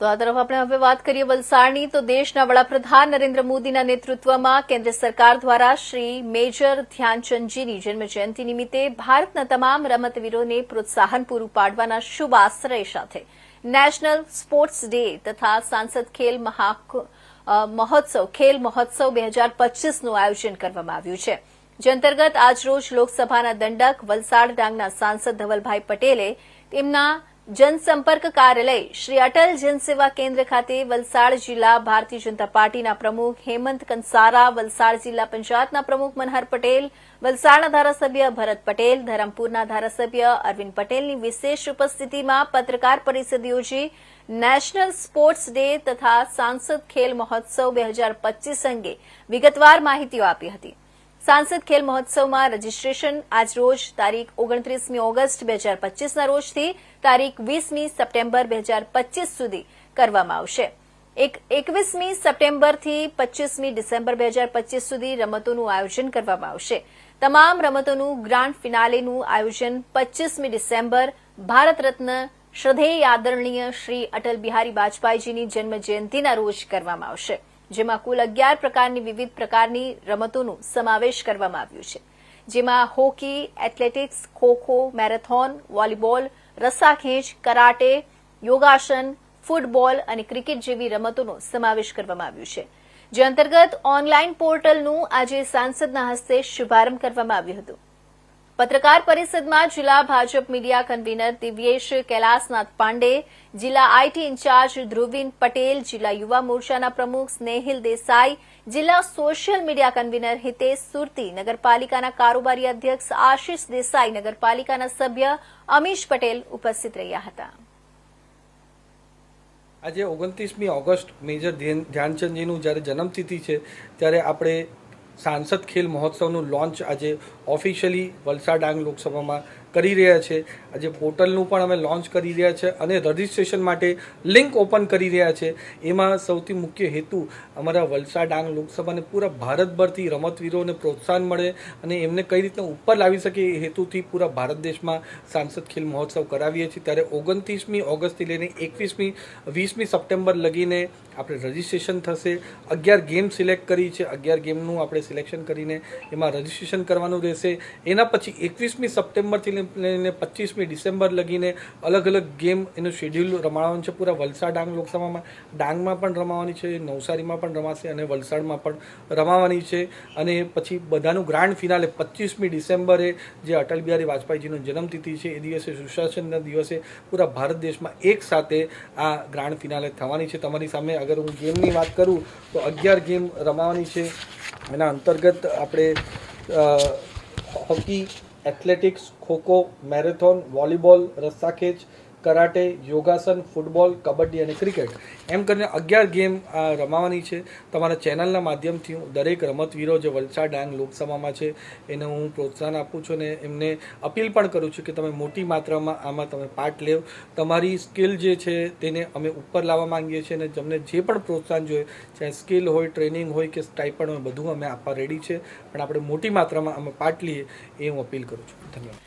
તો આ તરફ આપણે હવે વાત કરીએ વલસાડની, તો દેશના વડાપ્રધાન નરેન્દ્ર મોદીના નેતૃત્વમાં કેન્દ્ર સરકાર દ્વારા શ્રી મેજર ધ્યાનચંદજીની જન્મજયંતિ નિમિત્તે ભારતના તમામ રમતવીરોને પ્રોત્સાહન પૂરું પાડવાના શુભ આશ્રય સાથે નેશનલ સ્પોર્ટ્સ ડે તથા સાંસદ ખેલ મહોત્સવ ખેલ મહોત્સવ બે હજાર પચીસનું આયોજન કરવામાં આવ્યું છે. જે અંતર્ગત આજરોજ લોકસભાના દંડક વલસાડ ડાંગના સાંસદ ધવલભાઈ પટેલે તેમના જનસંપર્ક કાર્યાલય શ્રી અટલ જનસેવા કેન્દ્ર ખાતે વલસાડ જિલ્લા ભારતીય જનતા પાર્ટીના પ્રમુખ હેમંત કંસારા, વલસાડ જિલ્લા પંચાયતના પ્રમુખ મનહર પટેલ, વલસાડના ધારાસભ્ય ભરત પટેલ, ધરમપુરના ધારાસભ્ય અરવિંદ પટેલની વિશેષ ઉપસ્થિતિમાં પત્રકાર પરિષદ યોજી નેશનલ સ્પોર્ટ્સ ડે તથા સાંસદ ખેલ મહોત્સવ બે અંગે વિગતવાર માહિતીઓ આપી હતી. સાંસદ ખેલ મહોત્સવમાં રજીસ્ટ્રેશન આજરોજ તારીખ ઓગણત્રીસમી ઓગસ્ટ બે હજાર પચીસના રોજથી તારીખ વીસમી સપ્ટેમ્બર બે હજાર પચીસ સુધી કરવામાં આવશે. એક એકવીસમી સપ્ટેમ્બરથી પચીસમી ડિસેમ્બર બે હજાર પચીસ સુધી રમતોનું આયોજન કરવામાં આવશે. તમામ રમતોનું ગ્રાન્ડ ફિનાલેનું આયોજન પચીસમી ડિસેમ્બર ભારત રત્ન શ્રદ્ધેય આદરણીય શ્રી અટલ બિહારી વાજપેયીજીની જન્મ જયંતિના રોજ કરવામાં આવશે. જેમાં કુલ અગિયાર પ્રકારની વિવિધ પ્રકારની રમતોનો સમાવેશ કરવામાં આવ્યું છે. જેમાં hockey, athletics, kho kho, marathon, volleyball રસ્સાખેંચ karate, યોગાસન, ફૂટબોલ અને ક્રિકેટ જેવી રમતોનો સમાવેશ કરવામાં આવ્યો છે. જે અંતર્ગત ઓનલાઈન પોર્ટલનું આજે સાંસદના હસ્તે શુભારંભ કરવામાં આવ્યું હતું. પત્રકાર પરિષદમાં જિલ્લા ભાજપ મીડિયા કન્વીનર દિવ્યેશ કૈલાસનાથ પાંડે, જિલ્લા આઈટી ઇન્ચાર્જ ધ્રુવીન પટેલ, જિલ્લા યુવા મોરચાના પ્રમુખ સ્નેહિલ દેસાઈ, જિલ્લા social media convener Hitesh Surati, નગરપાલિકાના કારોબારી અધ્યક્ષ આશીષ દેસાઈ, નગરપાલિકાના સભ્ય અમીશ પટેલ ઉપસ્થિત રહ્યા હતા. આજે ઓગણત્રીસમી ઓગસ્ટ મેજર ધ્યાનચંદજીનું જ્યારે જન્મતિથિ છે, ત્યારે આપણે સાંસદ ખેલ મહોત્સવનું લોન્ચ આજે ઓફિશિયલી વલસાડ ડાંગ લોકસભામાં કરી રહ્યા છે. આજે પોર્ટલનું પણ અમે લોન્ચ કરી રહ્યા છે અને રજિસ્ટ્રેશન માટે લિંક ઓપન કરી રહ્યા છે. એમાં સૌથી મુખ્ય હેતુ અમારા વલસાડ ડાંગ લોકસભાને પૂરા ભારતભરથી રમતવીરોને પ્રોત્સાહન મળે અને એમને કઈ રીતના ઉપર લાવી શકે એ હેતુથી પૂરા ભારત દેશમાં સાંસદ ખેલ મહોત્સવ કરાવીએ છીએ. ત્યારે ઓગણત્રીસમી ઓગસ્ટથી લઈને એકવીસમી, વીસમી સપ્ટેમ્બર લગીને આપણે રજિસ્ટ્રેશન થશે. અગિયાર ગેમ સિલેક્ટ કરી છે. અગિયાર ગેમનું આપણે સિલેક્શન કરીને એમાં રજિસ્ટ્રેશન કરવાનું રહેશે. એના પછી એકવીસમી સપ્ટેમ્બરથી લઈને પચીસમી ડિસેમ્બર લગીને અલગ અલગ ગેમ એનું શેડ્યુલ રમાડવાનું છે. પૂરા વલસાડ ડાંગ લોકસભામાં ડાંગમાં પણ રમાવાની છે. નવસારીમાં પણ રમાશે અને વલસાડમાં પણ રમાવાની છે. અને પછી બધાનું ગ્રાન્ડ ફિનાલે પચીસમી ડિસેમ્બરે જે અટલ બિહારી વાજપેયીજીનો જન્મતિથિ છે. એ દિવસે સુશાસનના દિવસે પૂરા ભારત દેશમાં એક સાથે આ ગ્રાન્ડ ફિનાલે થવાની છે. તમારી સામે અગર હું ગેમની વાત કરું, તો અગિયાર ગેમ રમાવાની છે. એના અંતર્ગત આપણે hockey, athletics, kho kho, marathon, volleyball, રસ્સાખેંચ karate, યોગાસન, ફૂટબોલ, કબડ્ડી અને ક્રિકેટ એમ કરીને અગિયાર ગેમ રમાવાની છે. તમારા ચેનલના માધ્યમથી હું દરેક રમતવીરો જે વલસાડ ડાંગ લોકસભામાં છે, એને હું પ્રોત્સાહન આપું છું અને એમને અપીલ પણ કરું છું કે તમે મોટી માત્રામાં આમાં તમે પાર્ટ લેવ તમારી સ્કિલ જે છે તેને અમે ઉપર લાવવા માંગીએ છીએ અને તમને જે પણ પ્રોત્સાહન જોઈએ, ચાહે સ્કિલ હોય, ટ્રેનિંગ હોય કે સ્ટાઇપન્ડ હોય, બધું અમે આપવા રેડી છે. પણ આપણે મોટી માત્રામાં અમે પાર્ટ લઈએ એ હું અપીલ કરું છું. ધન્યવાદ.